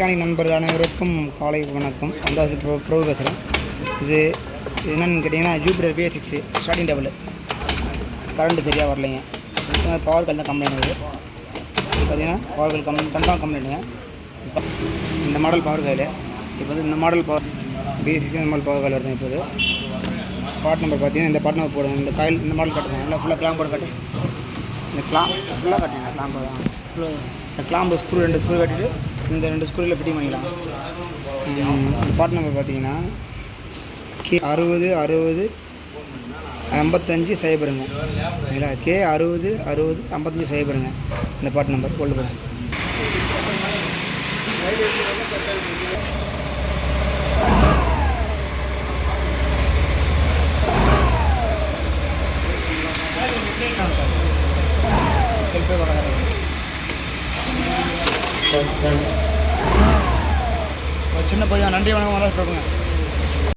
Mechanic நண்பர் அனைவருக்கும் காலை வணக்கம். அந்த ப்ரோ ப்ரோ பேசுகிறேன் இது என்னென்னு கேட்டிங்கன்னா Jupiter BS six starting double current சரியாக வரலைங்க பவர் கல் தான் கம்ப்ளைண்ட் இது பார்த்தீங்கன்னா பவர் கல் கம் கன்ஃபார்ம் கம்ப்ளைண்ட்டுங்க இந்த மாடல் பவர் காயில் இப்போ வந்து இந்த மாடல் பவர் பி சிக்ஸ் இந்த மாடல் பவர் காயில் வருதுங்க இப்போது. பார்ட் நம்பர் பார்த்தீங்கன்னா இந்த பார்ட் நம்பர் போடுங்க. இந்த காயில் இந்த மாடல் கட்டுங்க. நல்லா ஃபுல்லாக கிளாம் போட்டு கட்டு. இந்த கிளாம் ஃபுல்லாக கட்டுங்க. கிளாம்பு தான். இந்த கிளாம்பு ஸ்க்ரூ ரெண்டு ஸ்க்ரூ கட்டிட்டு இந்த ரெண்டு ஸ்க்ரூவில் ஃபிட்டிங் பண்ணிக்கலாம். இந்த பார்ட் நம்பர் பார்த்தீங்கன்னா கே அறுபது அறுபது ஐம்பத்தஞ்சு சைபருங்க. சரிங்களா கே அறுபது அறுபது ஐம்பத்தஞ்சு சைபருங்க. இந்த பார்ட் நம்பர் கொண்டு செல்ஃபே வர சின்ன பையன் நன்றி வணக்கம் வர சொல்லுங்கள்